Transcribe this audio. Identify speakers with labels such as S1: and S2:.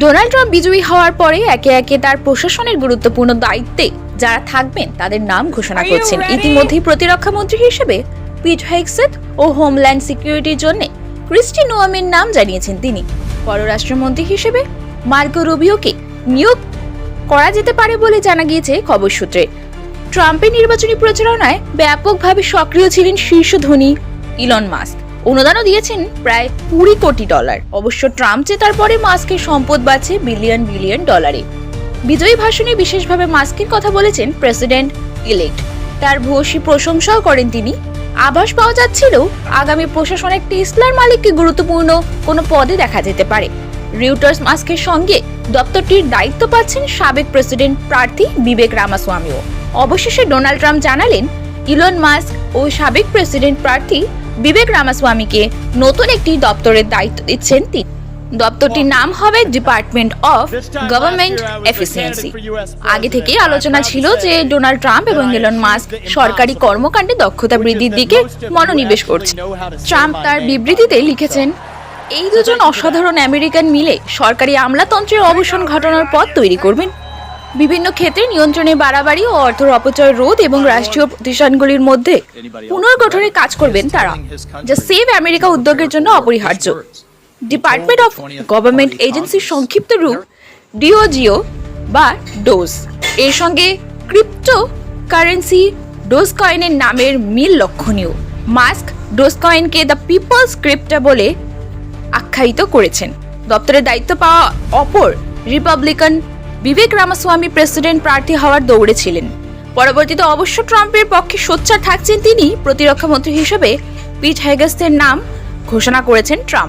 S1: Donald Trump বিজয়ী হওয়ার পরে একে একে তার প্রশাসনের গুরুত্বপূর্ণ দায়িত্বে যারা থাকবেন তাদের নাম ঘোষণা করছেন? ইতিমধ্যেই প্রতিরক্ষা মন্ত্রী হিসেবে পিট হেক্সেট ও হোমল্যান্ড সিকিউরিটির জন্য ক্রিস্টি নোয়ামের নাম জানিয়েছেন তিনি। পররাষ্ট্রমন্ত্রী হিসেবে মার্কো রুবিওকে নিয়োগ করা যেতে পারে বলে জানা গিয়েছে খবর সূত্রে। ট্রাম্পের নির্বাচনী প্রচারণায় ব্যাপকভাবে সক্রিয় ছিলেন শীর্ষ ধনী ইলন মাস্ক। অনুদানও দিয়েছেন প্রায় কুড়ি কোটি ডলার। অবশ্য ট্রাম্প জেতার পরে মাস্কের সম্পদ বাড়ছে বিলিয়ন বিলিয়ন ডলারে। বিজয়ী ভাষণে বিশেষভাবে মাস্কের কথা বলেছেন প্রেসিডেন্ট ইলেক্ট। তার ভূয়সী প্রশংসাও করেন তিনি। আভাস পাওয়া যাচ্ছিল, আগামী প্রশাসনে টেসলার মালিককে গুরুত্বপূর্ণ কোনো পদে দেখা যেতে পারে। রিউটার্স মাস্কের সঙ্গে দপ্তরটির দায়িত্ব পাচ্ছেন সাবেক প্রেসিডেন্ট প্রার্থী বিবেক রামাস্বামীও। অবশেষে ডোনাল্ড ট্রাম্প জানালেন, ইলন মাস্ক ও সাবেক প্রেসিডেন্ট প্রার্থী বিবেক রামাস্বামীকে নতুন একটি দপ্তরের দায়িত্ব দিচ্ছেন তিনি। দপ্তরটির নাম হবে ডিপার্টমেন্ট অফ গভর্নমেন্ট এফিসিয়েন্সি আগে থেকেই আলোচনা ছিল যে ডোনাল্ড ট্রাম্প এবং এলন মাস্ক সরকারি কর্মকাণ্ডে দক্ষতা বৃদ্ধির দিকে মনোনিবেশ করছে। ট্রাম্প তার বিবৃতিতে লিখেছেন এই দুজন অসাধারণ আমেরিকান মিলে সরকারি আমলাতন্ত্রের অবসান ঘটানোর পথ তৈরি করবেন। বিভিন্ন ক্ষেত্রে নিয়ন্ত্রণে বাড়াবাড়ি ও অর্থের অপচয় রোধ এবং রাষ্ট্রীয় প্রতিষ্ঠানগুলির মধ্যে পুনর্গঠনে কাজ করবেন তারা, যা সেভ আমেরিকা উদ্যোগের জন্য অপরিহার্য। ডিপার্টমেন্ট অফ গভর্নমেন্ট এজেন্সির সংক্ষিপ্ত রূপ ডিওজিও বা ডোজ এর সঙ্গে ক্রিপ্টো কারেন্সি ডোজ কয়েনের নামের মিল লক্ষণীয়। মাস্ক ডোজ কয়েনকে দ্য পিপলস ক্রিপ্টা বলে আখ্যায়িত করেছেন। দপ্তরের দায়িত্ব পাওয়া অপর রিপাবলিকান বিবেক রামাস্বামী প্রেসিডেন্ট প্রার্থী হওয়ার দৌড়ে ছিলেন। পরবর্তীতে অবশ্য ট্রাম্পের পক্ষে সোচ্চার থাকছেন তিনি, প্রতিরক্ষা মন্ত্রী হিসেবে পিট হেগেস্টের নাম ঘোষণা করেছেন ট্রাম্প।